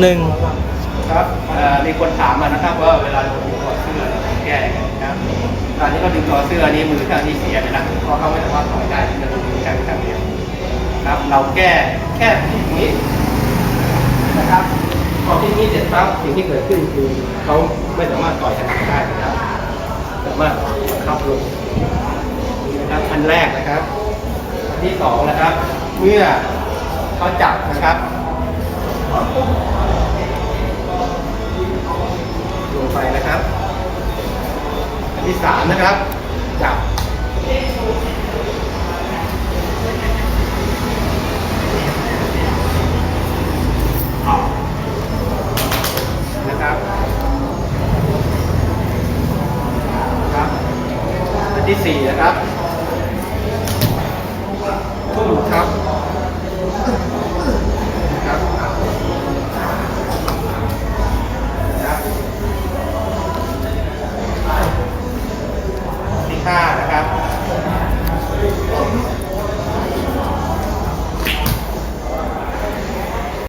หนึ่งครับมีคนถามมานะครับว่าเวลาเราดึงคอเสื้อแก้ยังไงนะครับการที่เขาดึงคอเสื้อนี้มือข้างนี้เสียไปแล้วเพราะเขาไม่สามารถถอยได้ที่จะดึงมือข้างข้างเดียวครับเราแก้แค่ที่อย่างนี้นะครับพอที่นี้เสร็จปั๊บสิ่งที่เกิดขึ้นคือเขาไม่สามารถต่อยขนได้นะครับสามารถบังคับลงนะครับอันแรกนะครับอันที่สองนะครับ เมื่อเขาจับนะครับ ที่สามนะครับ จับ นะครับ ครับอันที่สี่นะครับ